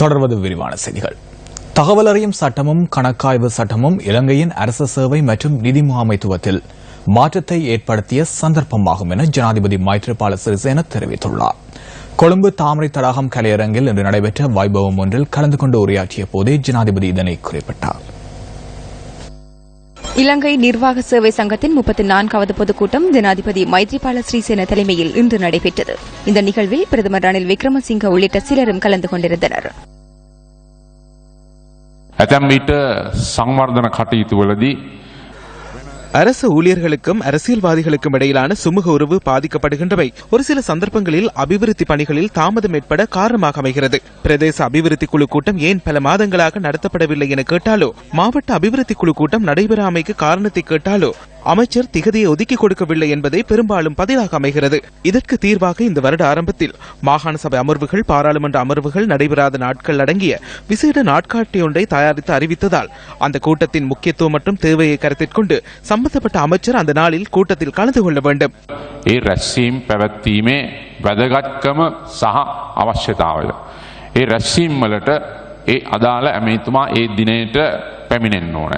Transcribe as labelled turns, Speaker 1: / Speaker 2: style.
Speaker 1: தொடர்வது விரிவான செய்திகள். தகவல் அறியும் சட்டமும் கணக்காய்வு சட்டமும் இலங்கையின் அரசு சேவை மற்றும் நிதி முகாமைத்துவத்தில் மாற்றத்தை ஏற்படுத்திய சந்தர்ப்பமாகும் என ஜனாதிபதி மைத்ரிபால சிறிசேன தெரிவித்துள்ளார். கொழும்பு தாமரை தடாகம் கலையரங்கில் இன்று நடைபெற்ற வைபவம் ஒன்றில் கலந்து கொண்டு உரையாற்றிய போதே ஜனாதிபதி இதனை குறிப்பிட்டார்.
Speaker 2: இலங்கை நிர்வாக சேவை சங்கத்தின் முப்பத்தி நான்காவது பொதுக்கூட்டம் ஜனாதிபதி மைத்ரிபால ஸ்ரீசேன தலைமையில் இன்று நடைபெற்றது இந்த நிகழ்வில் பிரதமர் ரணில் விக்ரமசிங்க உள்ளிட்ட சிலரும் கலந்து கொண்டிருந்தனர்
Speaker 3: ඇතැම් විට සංවර්ධන කටයුතුවලදී
Speaker 4: அரசு ஊழியர்களுக்கும் அரசியல்வாதிகளுக்கும் இடையிலான சுமூக உறவு பாதிக்கப்படுகின்றவை. ஒரு சில சந்தர்ப்பங்களில் அபிவிருத்தி பணிகளில் தாமதம் ஏற்பட காரணமாக அமைகிறது. பிரதேச அபிவிருத்தி குழு கூட்டம் ஏன் பல மாதங்களாக நடத்தப்படவில்லை என கேட்டாலோ? மாவட்ட அபிவிருத்தி குழு கூட்டம் நடைபெறாமைக்கு காரணத்தை கேட்டாலோ? அமைச்சர் திகதியை ஒதுக்கி கொடுக்கவில்லை என்பதே பெரும்பாலும் பதிலாக அமைகிறது இதற்கு தீர்வாக இந்த வருட ஆரம்பத்தில் மாகாண சபை அமர்வுகள் பாராளுமன்ற அமர்வுகள் நடைபெறாத நாட்கள் அடங்கிய விசேட நாட்காட்டி ஒன்றை தயாரித்து அறிவித்ததால் அந்த கூட்டத்தின் முக்கியத்துவம் மற்றும் தேவையை கருத்தில் கொண்டு சம்பந்தப்பட்ட அமைச்சர் அந்த நாளில் கூட்டத்தில் கலந்து கொள்ள வேண்டும்
Speaker 3: ඒ රැස්සීම් පැවැත්වීමේ වැදගත්කම සහ අවශ්‍යතාවය. ඒ රැස්සීම් වලට ඒ අදාළ ඇමේතුමා ඒ දිනයට පැමිණෙන්න ඕන.